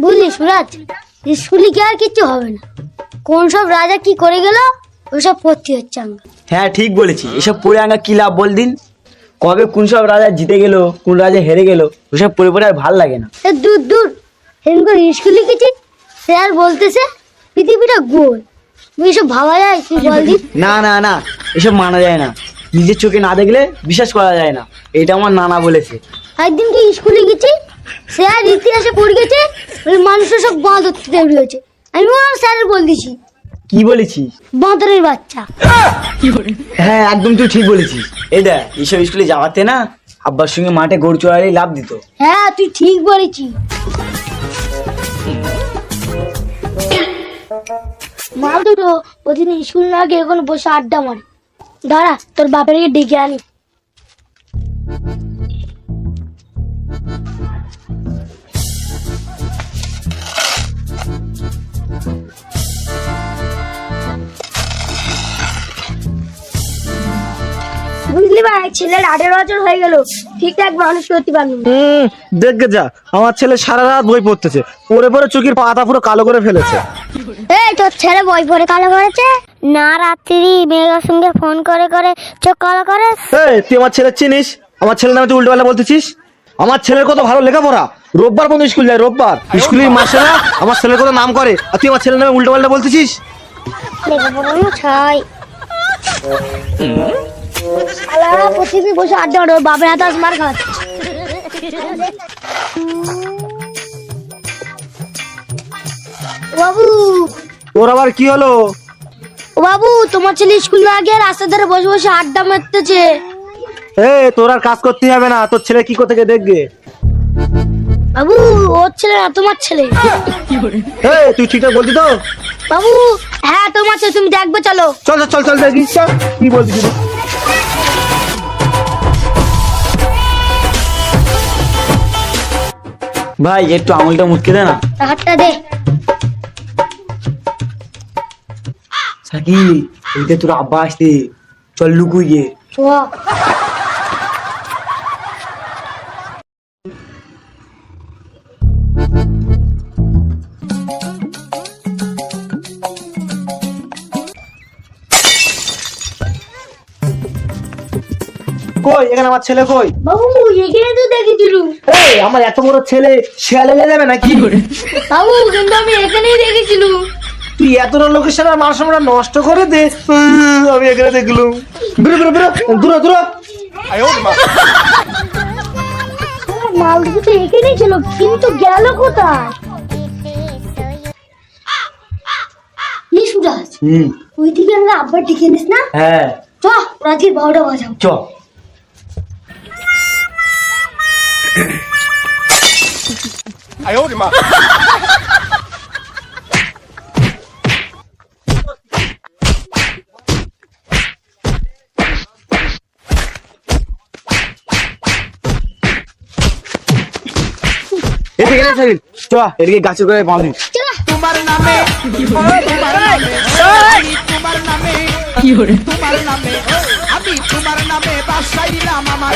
বুঝলি সুরাজ? স্কুলে কি আর কিচ্ছু হবে না। কোন সব রাজা কি করে গেল ওসব পড়তে হচ্ছে আমরা হ্যাঁ ঠিক বলেছি এসব পড়ে আঙ্গা কি লাভ বল দিন কবে কোন সব রাজা জিতে গেল কোন রাজা হেরে গেল ওসব পড়ে পড়ে আর ভালো লাগে না। এ দূর দূর। সেদিন করে স্কুলে গেছি স্যার বলতেছে পৃথিবীটা গোল। এসব ভাবা যায় তুই বল দিন না না না এসব মানা যায় না। নিজের চোখে না দেখলে বিশ্বাস করা যায় না। এটা আমার নানা বলেছে। একদিন কি স্কুলে গেছি স্যার ইতিহাসে পড়ে গেছে ওই মানুষের সব বাঁদর তৈরি হয়েছে। আমি স্যারের বল দিছি কি বলেছিস? বাঁদরের বাচ্চা। হ্যাঁ একদম তুই ঠিক বলেছিস। এটা এইসব স্কুলে যাওয়াতে না আব্বার সঙ্গে মাঠে গরু চড়ালেই লাভ দিত। হ্যাঁ তুই ঠিক বলেছিস। মাল দুটো প্রতিদিন স্কুল না গিয়ে এখন বসে আড্ডা মারে। দাঁড়া তোর বাপের ডেকে আনি। বুঝলি ভাই ছেলের আঠেরো বছর হয়ে গেল। ঠিকঠাক মানুষ করতে পারবি হুম দেখবে যা আমার ছেলে সারা রাত বই পড়তেছে। পড়ে পড়ে চোখের পাতা পুরো কালো করে ফেলেছে। এই তোর ছেলে বই পড়ে কালো করেছে? না রাত্রি মেয়ের সঙ্গে ফোন করে করে চোখ কালো করে। এই তুই আমার ছেলে চিনিস? আমার ছেলের নামে তুই উল্টো পাল্টা বলতেছিস? আমার ছেলের কত ভালো লেখাপড়া? রোববার পর্যন্ত স্কুল যায়? রোববার। স্কুলের মাসেরা আমার ছেলের কত নাম করে? আর তুই আমার ছেলের নামে উল্টো পাল্টা বলতেছিস? লেখাপড়ানো ছাই। প্রতিদিন বসে আড্ডা মারো বাপের হাতে আজ মার খাওয়াচ্ছে বাবু ওর আবার কি হলো? ও বাবু তোমার ছেলে স্কুল না গিয়ে রাস্তার ধারে বসে বসে আড্ডা মারতেছে। এ তোর আর কাজ করতে হবে না তোর ছেলে কি কোথেকে দেখবে? বাবু ওর ছেলে না তোমার ছেলে। এ তুই ঠিকঠাক বলছি তো? বাবু হ্যাঁ তোমার ছেলে তুমি দেখবে চলো। চল চল চল চল দেখি চল। কি বলছিস? ভাই একটু আঙুলটা মুটকে দে না। হাতটা দে। সাকি ওইটা তোর আব্বা আসতে চল লুকুই গিয়ে। চ কই? এখানে আমার ছেলে কই? বাবু এখানে তো দেখেছিল এই আমার এত বড় ছেলে শেয়ালে যাবে না কি করে বাবু কিন্তু আমি এখানেই দেখেছিলাম তুই এত বড় লোকের সাথে আমার সময়টা নষ্ট করে দে। আমি এখানে দেখলুম। বেরো বেরো বেরো দূর দূর। মাল দুটো তো এখানেই ছিল কিন্তু গেল কোথায়? সুরাজ ওই দিকে আমরা আব্বার ডেকে নিস না? হ্যাঁ। চ রাতের বারোটা বাজাও। চ। এদিকে না সাইড চ এদিকে গাছের করে বাঁধি। তোমার নামে তোমার নামে তোমার নামে তোমার নামে আমি তোমার নামে বাসাইলাম তোমার নামে বাসাইলাম আমার